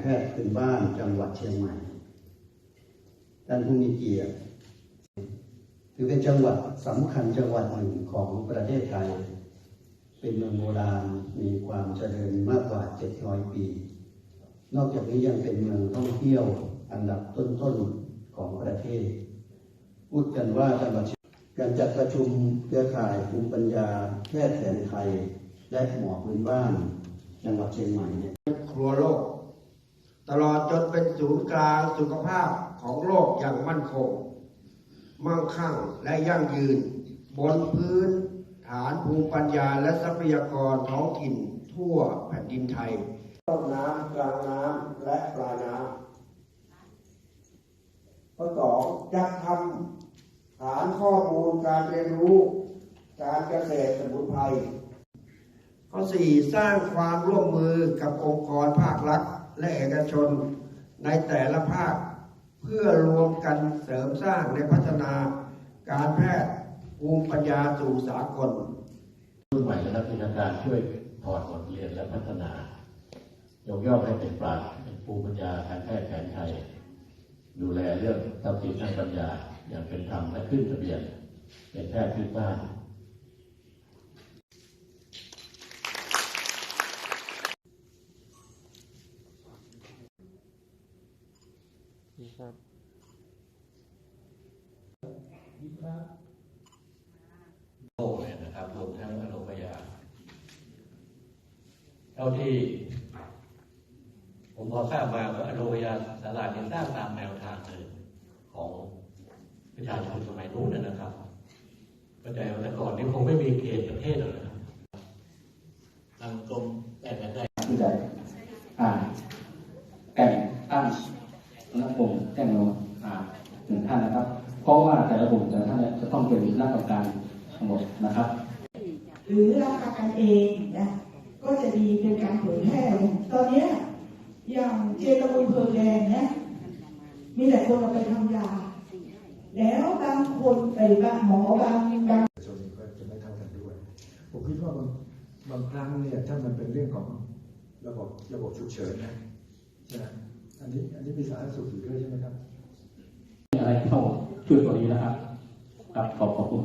แพทย์พื้นบ้านจังหวัดเชียงใหม่ท่านผู้มีเกียรติถือเป็นจังหวัดสำคัญจังหวัดหนึ่งของประเทศไทย เป็นเมืองโบราณมีความเจริญมากกว่า 700 ปี นอกจากนี้ยังเป็นเมืองท่องเที่ยวอันดับต้นๆของประเทศ พูดกันว่าจังหวัดเชียงการจัดประชุมเครือข่ายภูมิปัญญาแพทย์แผนไทย และหมอพื้นบ้าน จังหวัดเชียงใหม่เนี่ยครัวโลก ตลอดจนเป็นศูนย์กลางสุขภาพของโลกอย่างมั่นคง มั่งคั่งและยั่งยืน บนพื้น ฐานภูมิปัญญาและทรัพยากรท้องถิ่น ทั่วแผ่นดินไทยต้นน้ำกลางน้ำและปลายน้ำข้อสองจัดทำฐานข้อมูลการเรียนรู้ การเกษตรสมุนไพรข้อ4สร้างความร่วมมือกับองค์กรภาครัฐ และเอกชนในแต่ละภาค เพื่อรวมกันเสริมสร้างและพัฒนาการแพทย์ภูมิปัญญาสู่สากลรุ่นใหม่และนักวิชาการช่วยถอดบทเรียนและพัฒนายกย่องให้เป็นปราชญ์เป็นภูมิปัญญาการแพทย์แผนไทย ดูแลเรื่องทรัพย์สินทางปัญญาอย่างเป็นธรรมและขึ้นทะเบียน เป็นแพทย์พื้นบ้าน โลกเนี่ยนะครับรวมทั้งอโลพยาเท่าที่ ผมพอทราบมาว่าอโลพยาสาราเนี่ยสร้างตามแนวทางเลยของประชาชนสมัยนู้นนะครับเข้าใจว่าแต่ก่อนนี่คงไม่มีเขตประเทศหรอกนะครับทางกรมแพทย์แผนไทย ที่จะอ่านแต่งตั้งระบบแต่งลงอ่าหนึ่ง ท่านนะครับ เพราะว่าแต่ละกลุ่มแต่ละท่านเนี่ยจะต้องเป็นคณะกรรมการทั้งหมดนะครับ หรือราคากันเองนะก็จะดีเป็นการเผยแพร่ตอนเนี้ยอย่างเจตะบุญเพลิงแดงเนี่ยมีแต่คนเอาไปทำยา แล้วบางคนไปบางหมอบางบางประชาชนก็จะไม่เท่ากันด้วย ผมคิดว่าบางบางครั้งเนี่ยถ้ามันเป็นเรื่องของระบบระบบฉุกเฉินนะใช่ไหมอันนี้อันนี้มีสาธารณสุขอยู่ด้วยใช่ไหมครับมีอะ ไรเข้าช่วยตัวนี้นะครับครับขอบขอบคุณ